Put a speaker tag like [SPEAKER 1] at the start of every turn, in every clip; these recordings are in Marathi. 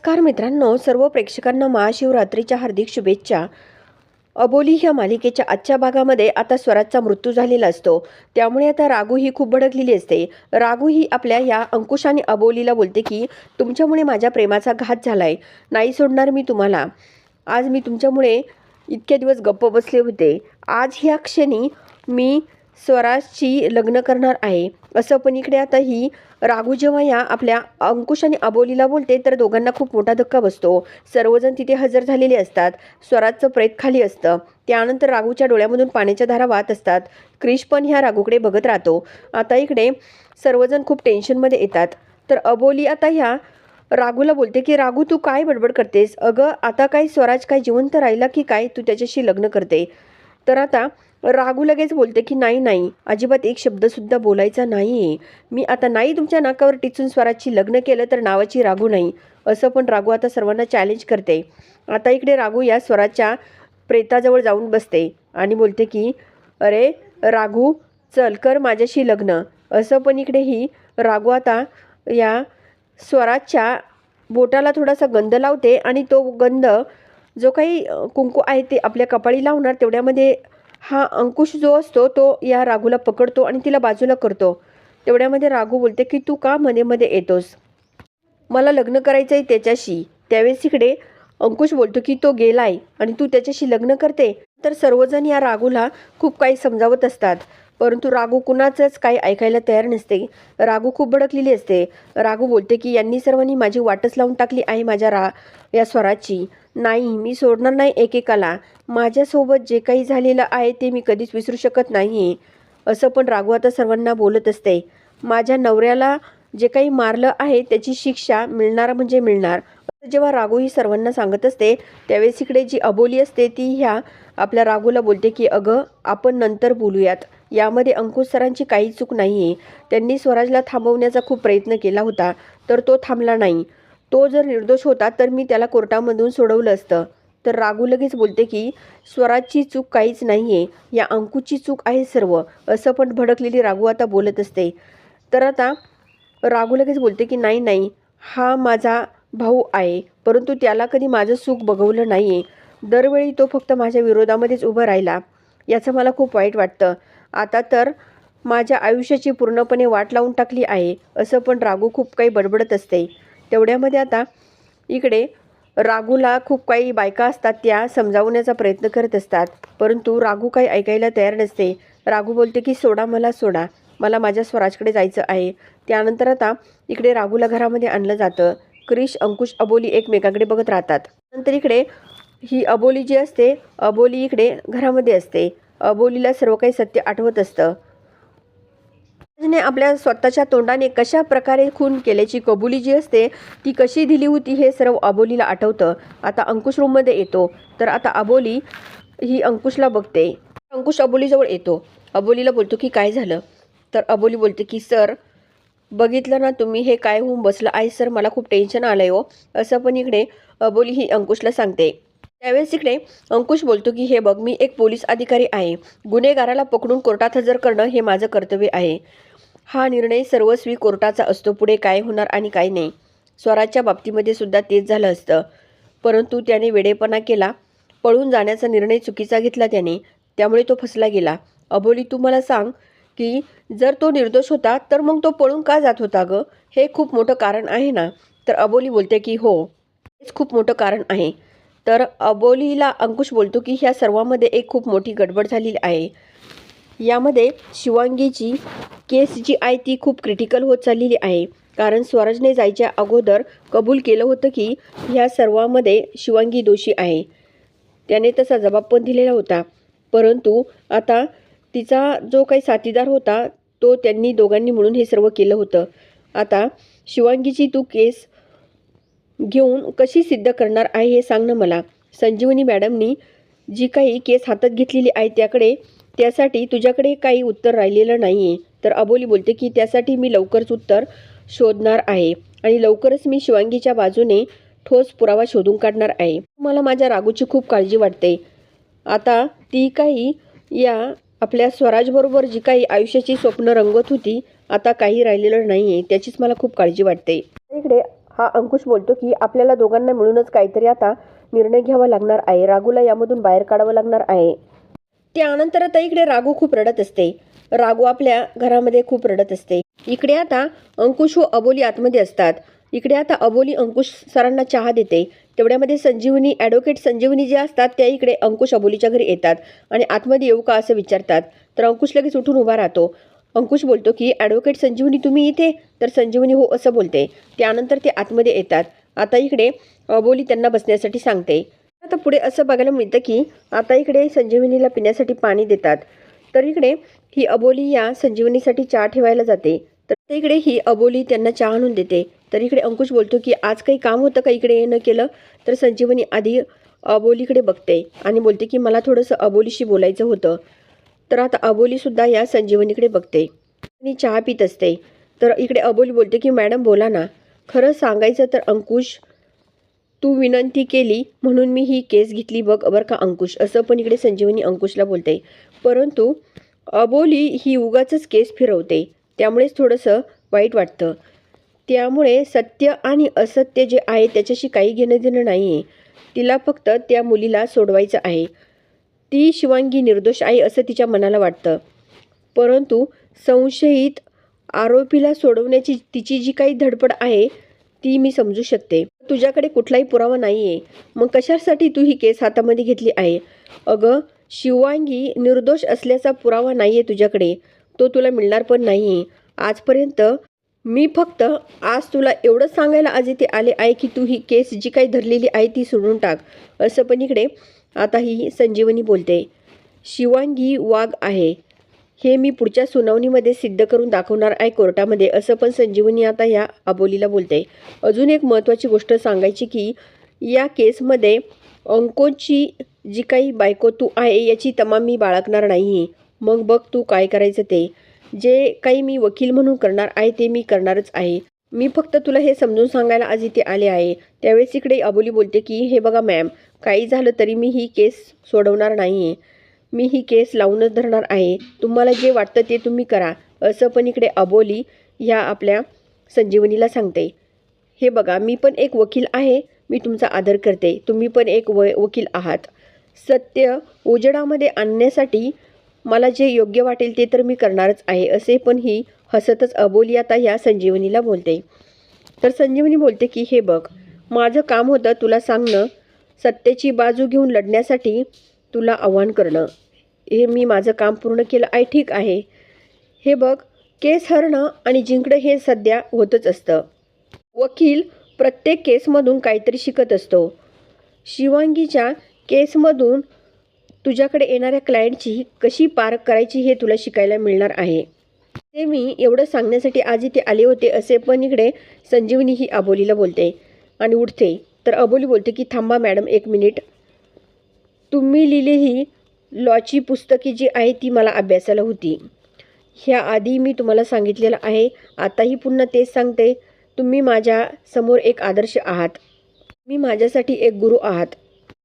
[SPEAKER 1] नमस्कार मित्रांनो सर्व प्रेक्षकांना महाशिवरात्रीच्या हार्दिक शुभेच्छा. अबोली ह्या मालिकेच्या आजच्या भागामध्ये आता स्वराजचा मृत्यू झालेला असतो. त्यामुळे आता रागू ही खूप भडकलेली असते. रागू ही आपल्या या अंकुश आणि अबोलीला बोलते की तुमच्यामुळे माझ्या प्रेमाचा घात झालाय. नाही सोडणार मी तुम्हाला. आज मी तुमच्यामुळे इतके दिवस गप्प बसले होते. आज ह्या क्षणी मी स्वराजशी लग्न करणार आहे. असं पण इकडे आता ही राघू जेव्हा या आपल्या अंकुश आणि अबोलीला बोलते तर दोघांना खूप मोठा धक्का बसतो. सर्वजण तिथे हजर झालेले असतात. स्वराजचं प्रेत खाली असतं. त्यानंतर राघूच्या डोळ्यामधून पाण्याच्या धारा वाहत असतात. क्रिश पण ह्या राघूकडे बघत राहतो. आता इकडे सर्वजण खूप टेन्शनमध्ये येतात. तर अबोली आता ह्या राघूला बोलते की राघू तू काय बडबड करतेस? अगं आता काय स्वराज काय जिवंत राहिला की काय तू त्याच्याशी लग्न करते? तर आता राघू लगेच बोलते की नाही नाही अजिबात एक शब्दसुद्धा बोलायचा नाही आहे मी आता नाही तुमच्या नाकावर टिचून स्वराची लग्न केलं तर नावाची राघू नाही. असं पण राघू आता सर्वांना चॅलेंज करते. आता इकडे राघू या स्वराच्या प्रेताजवळ जाऊन बसते आणि बोलते की अरे राघू चल कर माझ्याशी लग्न. असं पण इकडे ही राघू आता या स्वराच्या बोटाला थोडासा गंध लावते आणि तो गंध जो काही कुंकू आहे ते आपल्या कपाळी लावणार तेवढ्यामध्ये हा अंकुश जो असतो तो या राघूला पकडतो आणि तिला बाजूला करतो. तेवढ्यामध्ये राघू बोलते की तू का मध्ये मध्ये येतोस? मला लग्न करायचं आहे त्याच्याशी. त्यावेळेस इकडे अंकुश बोलतो की तो गेलाय आणि तू त्याच्याशी लग्न करते. तर सर्वजण या राघूला खूप काही समजावत असतात. परंतु राघू कुणाचंच काही ऐकायला तयार नसते. राघू खूप भडकलेली असते. राघू बोलते की यांनी सर्वांनी माझी वाटच लावून टाकली आहे माझ्या रा या स्वराची. नाही मी सोडणार नाही एकेकाला. माझ्यासोबत जे काही झालेलं आहे ते मी कधीच विसरू शकत नाही. असं पण राघू आता सर्वांना बोलत असते. माझ्या नवऱ्याला जे काही मारलं आहे त्याची शिक्षा मिळणार म्हणजे मिळणार. असं जेव्हा राघू ही सर्वांना सांगत असते त्यावेळेस इकडे जी अबोली असते ती ह्या आपल्या राघूला बोलते की अगं आपण नंतर बोलूयात. यामध्ये अंकुश सरांची काही चूक नाही आहे त्यांनी स्वराजला थांबवण्याचा खूप प्रयत्न केला होता तर तो थांबला नाही. तो जर निर्दोष होता तर मी त्याला कोर्टामधून सोडवलं असतं. तर रागू लगेच बोलते की स्वराजची चूक काहीच नाही आहे या अंकुची चूक आहे सर्व. असं पण भडकलेली रागू आता बोलत असते. तर आता रागू लगेच बोलते की नाही नाही. हा माझा भाऊ आहे. परंतु त्याला कधी माझं सुख बघवलं नाही आहे दरवेळी तो फक्त माझ्या विरोधामध्येच उभं राहिला. याचं मला खूप वाईट वाटतं. आता तर माझ्या आयुष्याची पूर्णपणे वाट लावून टाकली आहे. असं पण रागू खूप काही बडबडत असते. तेवढ्यामध्ये आता इकडे राघूला खूप काही बायका असतात त्या समजावण्याचा प्रयत्न करत असतात. परंतु राघू काही ऐकायला तयार नसते. राघू बोलते की सोडा मला सोडा. मला माझ्या स्वराजकडे जायचं आहे. त्यानंतर आता इकडे राघूला घरामध्ये आणलं जातं. क्रिश अंकुश अबोली एकमेकाकडे बघत राहतात. नंतर इकडे ही अबोली जी असते अबोली इकडे घरामध्ये असते. अबोलीला सर्व काही सत्य आठवत असतं. ने आपल्या स्वतःच्या तोंडाने कशा प्रकारे खून केल्याची कबुली जी असते ती कशी दिली होती हे सर्व अबोलीला आठवतं. आता अंकुश रूममध्ये येतो. तर आता अबोली ही अंकुशला बघते. अंकुश अबोलीजवळ येतो. अबोलीला बोलतो की काय झालं? तर अबोली बोलते की सर बघितलं ना तुम्ही हे काय होऊन बसलं? आहे सर मला खूप टेन्शन आलं आहे हो. असं पण इकडे अबोली ही अंकुशला सांगते. त्यावेळेस इकडे अंकुश बोलतो की हे बघ मी एक पोलीस अधिकारी आहे. गुन्हेगाराला पकडून कोर्टात हजर करणं हे माझं कर्तव्य आहे. हा निर्णय सर्वस्वी कोर्टाचा असतो. पुढे काय होणार आणि काय नाही. स्वराजच्या बाबतीमध्ये सुद्धा तेच झालं असतं. परंतु त्याने वेडेपणा केला. पळून जाण्याचा निर्णय चुकीचा घेतला त्याने. त्यामुळे तो फसला गेला. अबोली तू मला सांग की जर तो निर्दोष होता तर मग तो पळून का जात होता गं? हे खूप मोठं कारण आहे ना? तर अबोली बोलते की हो हेच खूप मोठं कारण आहे. तर अबोलीला अंकुश बोलतो की ह्या सर्वामध्ये एक खूप मोठी गडबड झालेली आहे. यामध्ये शिवांगीची केस जी आहे ती खूप क्रिटिकल होत चाललेली आहे. कारण स्वराजने जायच्या अगोदर कबूल केलं होतं की ह्या सर्वामध्ये शिवांगी दोषी आहे. त्याने तसा जबाब पण दिलेला होता. परंतु आता तिचा जो काही साथीदार होता तो त्यांनी दोघांनी म्हणून हे सर्व केलं होतं. आता शिवांगीची तू केस घेऊन कशी सिद्ध करणार आहे हे सांग ना मला. संजीवनी मॅडमनी जी काही केस हातात घेतलेली आहे त्याकडे त्यासाठी तुझ्याकडे काही उत्तर राहिलेलं नाही आहे तर अबोली बोलते की त्यासाठी मी लवकरच उत्तर शोधणार आहे आणि लवकरच मी शिवांगीच्या बाजूने ठोस पुरावा शोधून काढणार आहे. मला माझ्या रागूची खूप काळजी वाटते. आता ती काही या आपल्या स्वराजबरोबर जी काही आयुष्याची स्वप्न रंगत होती आता काही राहिलेलं नाही आहे त्याचीच मला खूप काळजी वाटते. इकडे हा अंकुश बोलतो की आपल्याला दोघांना मिळूनच काहीतरी आता निर्णय घ्यावा लागणार आहे. रागूला यामधून बाहेर काढावं लागणार आहे. त्यानंतर आता इकडे रागू खूप रडत असते. रागू आपल्या घरामध्ये खूप रडत असते. इकडे आता अंकुश व अबोली आतमध्ये असतात. इकडे आता अबोली अंकुश सरांना चहा देते. तेवढ्यामध्ये संजीवनी ॲडव्होकेट संजीवनी जे असतात त्या इकडे अंकुश अबोलीच्या घरी येतात आणि आतमध्ये येऊ का असं विचारतात. तर अंकुश लगेच उठून उभा राहतो. अंकुश बोलतो की ॲडव्होकेट संजीवनी तुम्ही इथे? तर संजीवनी हो असं बोलते. त्यानंतर ते आतमध्ये येतात. आता इकडे अबोली त्यांना बसण्यासाठी सांगते. आता पुढे असं बघायला मिळतं की आता इकडे संजीवनीला पिण्यासाठी पाणी देतात. तर इकडे ही अबोली या संजीवनीसाठी चहा ठेवायला जाते. तर इकडे ही अबोली त्यांना चहा आणून देते. तर इकडे अंकुश बोलतो की आज काही काम होतं का इकडे येणं केलं? तर संजीवनी आधी अबोलीकडे बघते आणि बोलते की मला थोडंसं अबोलीशी बोलायचं होतं. तर आता अबोलीसुद्धा या संजीवनीकडे बघते. आणि चहा पित असते. तर इकडे अबोली बोलते की मॅडम बोला ना. खरं सांगायचं तर अंकुश तू विनंती केली म्हणून मी ही केस घेतली बघ बरं का अंकुश? असं पण इकडे संजीवनी अंकुशला बोलते. परंतु अबोली ही उगाचच केस फिरवते. त्यामुळेच थोडंसं वाईट वाटतं. त्यामुळे सत्य आणि असत्य जे आहे त्याच्याशी काही घेणं देणं नाही आहे तिला फक्त त्या मुलीला सोडवायचं आहे. ती शिवांगी निर्दोष आहे असं तिच्या मनाला वाटतं. परंतु संशयित आरोपीला सोडवण्याची तिची जी काही धडपड आहे ती मी समजू शकते. तुझ्याकडे कुठलाही पुरावा नाही आहे मग कशासाठी तू ही केस हातामध्ये घेतली आहे? अगं शिवांगी निर्दोष असल्याचा पुरावा नाही आहे तुझ्याकडे. तो तुला मिळणार पण नाही आहे आजपर्यंत मी फक्त आज तुला एवढंच सांगायला आज इथे आले आहे की तू ही केस जी काही धरलेली आहे ती सोडून टाक. असं पण इकडे आता ही संजीवनी बोलते. शिवांगी वाघ आहे. हे मी पुढच्या सुनावणीमध्ये सिद्ध करून दाखवणार आहे कोर्टामध्ये असं पण संजीवनी आता या अबोलीला बोलते. अजून एक महत्त्वाची गोष्ट सांगायची की या केसमध्ये अंकोची जी काही बायको तू आहे याची तमाम मी बाळगणार नाही. मग बघ तू काय करायचं ते. जे काही मी वकील म्हणून करणार आहे ते मी करणारच आहे. मी फक्त तुला हे समजून सांगायला आज इथे आले आहे. त्यावेळेस इकडे अबोली बोलते की हे बघा मॅम काही झालं तरी मी ही केस सोडवणार नाही. आहे मी ही केस लावूनच धरणार आहे. तुम्हाला जे वाटतं ते तुम्ही करा. असं पण इकडे अबोली ह्या आपल्या संजीवनीला सांगते. हे बघा मी पण एक वकील आहे. मी तुमचा आदर करते. तुम्ही पण एक व वकील आहात. सत्य उजेडामध्ये आणण्यासाठी मला जे योग्य वाटेल ते तर मी करणारच आहे असे पण ही हसतच अबोली आता ह्या संजीवनीला बोलते. तर संजीवनी बोलते की हे बघ माझं काम होतं तुला सांगणं. सत्तेची बाजू घेऊन लढण्यासाठी तुला आव्हान करणं. हे मी माझं काम पूर्ण केलं आहे ठीक आहे. हे बघ केस हरणं आणि जिंकणं हे सध्या होतच असतं. वकील प्रत्येक केसमधून काहीतरी शिकत असतो. शिवांगीच्या केसमधून तुझ्याकडे येणाऱ्या क्लायंटची कशी पार करायची हे तुला शिकायला मिळणार आहे. ते मी एवढं सांगण्यासाठी आज इथे आले होते असे पण इकडे संजीवनी ही अबोलीला बोलते आणि उठते. तर अबोली बोलते की थांबा मॅडम एक मिनिट. तुम्ही लिहिलेली लॉची पुस्तके जी आहे ती मला अभ्यासाला होती. ह्या आधी मी तुम्हाला सांगितलेलं आहे. आताही पुन्हा तेच सांगते. तुम्ही माझ्यासमोर एक आदर्श आहात. मी माझ्यासाठी एक गुरु आहात.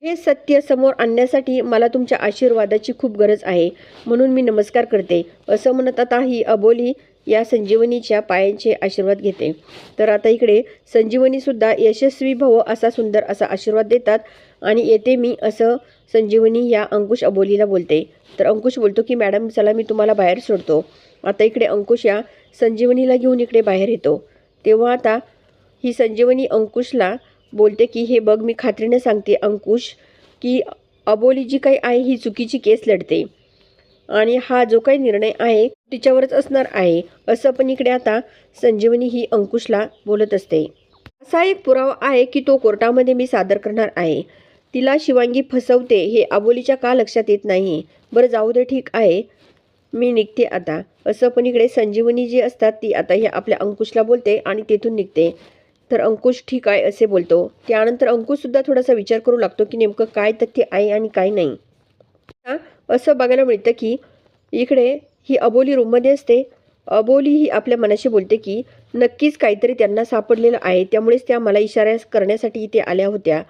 [SPEAKER 1] हे सत्य समोर आणण्यासाठी मला तुमच्या आशीर्वादाची खूप गरज आहे. म्हणून मी नमस्कार करते. असं म्हणत आता ही अबोली या संजीवनीच्या पायांचे आशीर्वाद घेते. तर आता इकडे संजीवनीसुद्धा यशस्वी भव असा सुंदर असा आशीर्वाद देतात आणि येते मी असं संजीवनी या अंकुश अबोलीला बोलते. तर अंकुश बोलतो की मॅडम चला मी तुम्हाला बाहेर सोडतो. आता इकडे अंकुश या संजीवनीला घेऊन इकडे बाहेर येतो. तेव्हा आता ही संजीवनी अंकुशला बोलते की हे बघ मी खात्रीने सांगते अंकुश की अबोली जी काही आहे ही चुकीची केस लढते. आणि हा जो काही निर्णय आहे तिच्यावरच असणार आहे. असं पण इकडे आता संजीवनी ही अंकुशला बोलत असते. असा एक पुरावा आहे की तो कोर्टामध्ये मी सादर करणार आहे. तिला शिवांगी फसवते हे अबोलीच्या का लक्षात येत नाही? बरं जाऊ दे ठीक आहे. मी निघते आता. असं पण इकडे संजीवनी जी असतात ती आता हे आपल्या अंकुशला बोलते आणि तेथून निघते. तर अंकुश ठीक आहे असे बोलतो. त्यानंतर अंकुशसुद्धा थोडासा विचार करू लागतो की नेमकं काय तथ्य आहे आणि काय नाही. असं बघायला मिळतं की इकडे ही अबोली रूममध्ये असते. अबोली ही आपल्या मनाशी बोलते की नक्कीच काहीतरी त्यांना सापडलेलं आहे. त्यामुळेच त्या मला इशारा करण्यासाठी इथे आल्या होत्या.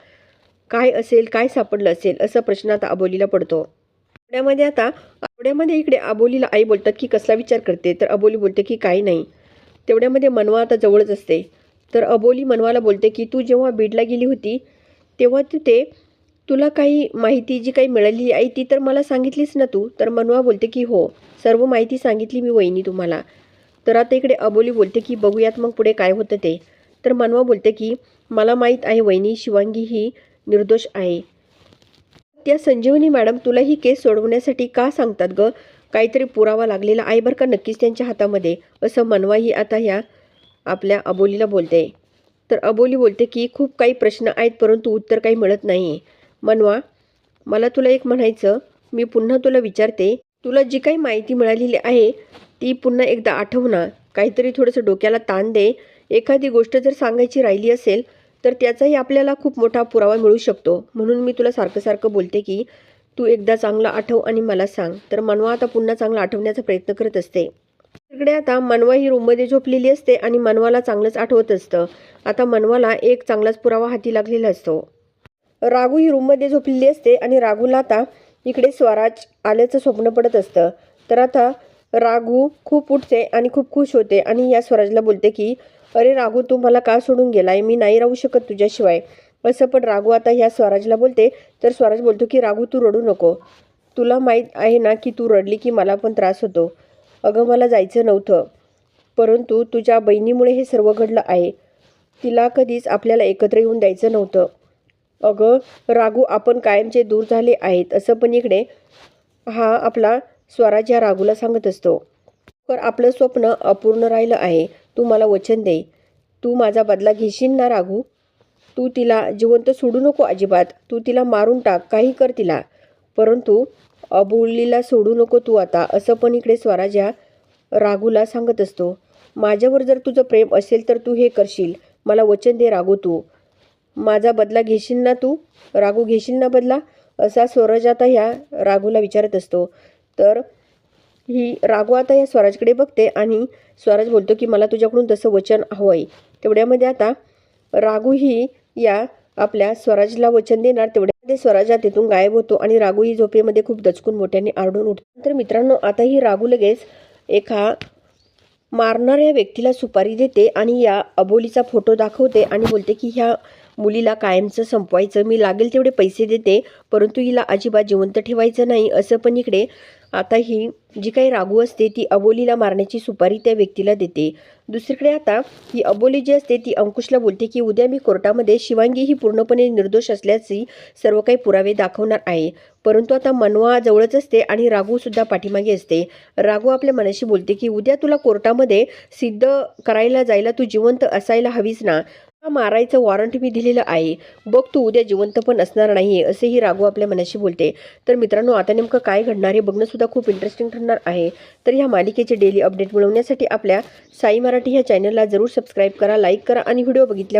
[SPEAKER 1] काय असेल काय सापडलं असेल असा प्रश्न आता अबोलीला पडतो. तेवढ्यामध्ये आता तेवढ्यामध्ये इकडे अबोलीला आई बोलतात की कसला विचार करते? तर अबोली बोलते की काही नाही. तेवढ्यामध्ये मनवा आता जवळच असते. तर अबोली मनवाला बोलते की तू जेव्हा बीडला गेली होती तेव्हा तू ते तुला काही माहिती जी काही मिळाली आहे ती तर मला सांगितलीस ना तू? तर मनवा बोलते की हो सर्व माहिती सांगितली मी वहिनी तुम्हाला. तर आता इकडे अबोली बोलते की बघूयात मग पुढे काय होतं ते. तर मनवा बोलते की मला माहीत आहे वहिनी शिवांगी ही निर्दोष आहे. त्या संजीवनी मॅडम तुला ही केस सोडवण्यासाठी का सांगतात ग? काहीतरी पुरावा लागलेला आहे बरं का नक्कीच त्यांच्या हातामध्ये? असं मनवाही आता ह्या आपल्या अबोलीला बोलते. तर अबोली बोलते की खूप काही प्रश्न आहेत परंतु उत्तर काही मिळत नाही मनवा मला तुला एक म्हणायचं मी पुन्हा तुला विचारते तुला जी काही माहिती मिळालेली आहे ती पुन्हा एकदा आठव ना. काहीतरी थोडंसं डोक्याला ताण दे. एखादी गोष्ट जर सांगायची राहिली असेल तर त्याचाही आपल्याला खूप मोठा पुरावा मिळू शकतो. म्हणून मी तुला सारखं सारखं बोलते की तू एकदा चांगला आठव आणि मला सांग. तर मनवा आता पुन्हा चांगला आठवण्याचा प्रयत्न करत असते. तिकडे आता मनवा ही रूममध्ये झोपलेली असते आणि मनवाला चांगलंच आठवत असतं. आता मनवाला एक चांगलाच पुरावा हाती लागलेला असतो. रागू ही रूममध्ये झोपलेली असते आणि रागूला आता इकडे स्वराज आल्याचं स्वप्न पडत असतं. तर आता रागू खूप उठते आणि खूप खुश होते आणि या स्वराजला बोलते की अरे राघू तू मला का सोडून गेलाय? मी नाही राहू शकत तुझ्याशिवाय. असं पण राघू आता ह्या स्वराजला बोलते. तर स्वराज बोलतो की राघू तू रडू नको. तुला माहीत आहे ना की तू रडली की मला पण त्रास होतो. अगं मला जायचं नव्हतं. परंतु तुझ्या बहिणीमुळे हे सर्व घडलं आहे. तिला कधीच आपल्याला एकत्र येऊन द्यायचं नव्हतं. अगं राघू आपण कायमचे दूर झाले आहेत असं पण इकडे हा आपला स्वराज या राघूला सांगत असतो. तर आपलं स्वप्न अपूर्ण राहिलं आहे. तू मला वचन दे. तू माझा बदला घेशील ना राघू? तू तिला जिवंत सोडू नको अजिबात. तू तिला मारून टाक काही कर तिला. परंतु अबोलीला सोडू नको तू आता असं पण इकडे स्वराज राघूला सांगत असतो. माझ्यावर जर तुझं प्रेम असेल तर तू हे करशील. मला वचन दे राघू तू. माझा बदला घेशील ना तू? राघू घेशील ना बदला? असा स्वराज आता ह्या राघूला विचारत असतो. तर ही रागू आता या स्वराजकडे बघते आणि स्वराज बोलतो की मला तुझ्याकडून तसं वचन हवं आहे तेवढ्यामध्ये आता रागू ही या आपल्या स्वराजला वचन देणार. तेवढ्यामध्ये स्वराजा तिथून गायब होतो आणि रागू ही झोपेमध्ये खूप दचकून मोठ्याने आरडून उठतो. तर मित्रांनो आता ही रागू लगेच एका मारणाऱ्या व्यक्तीला सुपारी देते आणि या अबोलीचा फोटो दाखवते आणि बोलते की ह्या मुलीला कायमचं संपवायचं मी लागेल तेवढे पैसे देते परंतु हिला अजिबात जिवंत ठेवायचं नाही असं पण इकडे आता ही जी काही रागू असते ती अबोलीला मारण्याची सुपारी त्या व्यक्तीला देते. दुसरीकडे आता ही अबोली जी असते ती अंकुशला बोलते की उद्या मी कोर्टामध्ये शिवांगी ही पूर्णपणे निर्दोष असल्याची सर्व काही पुरावे दाखवणार आहे. परंतु आता मनवा जवळच असते आणि रागू सुद्धा पाठीमागे असते. रागू आपल्या मनाशी बोलते की उद्या तुला कोर्टामध्ये सिद्ध करायला जायला तू जिवंत असायला हवीस ना मारायचं वॉरंट मी दिलेलं आहे? बघ तू उद्या जिवंत पण असणार नाही असेही राघू आपल्या मनाशी बोलते. तर मित्रांनो आता नेमकं काय घडणार हे बघणंसुद्धा खूप इंटरेस्टिंग ठरणार आहे. तर ह्या मालिकेचे डेली अपडेट मिळवण्यासाठी आपल्या साई मराठी ह्या चॅनलला जरूर सबस्क्राईब करा लाईक करा आणि व्हिडिओ बघितल्या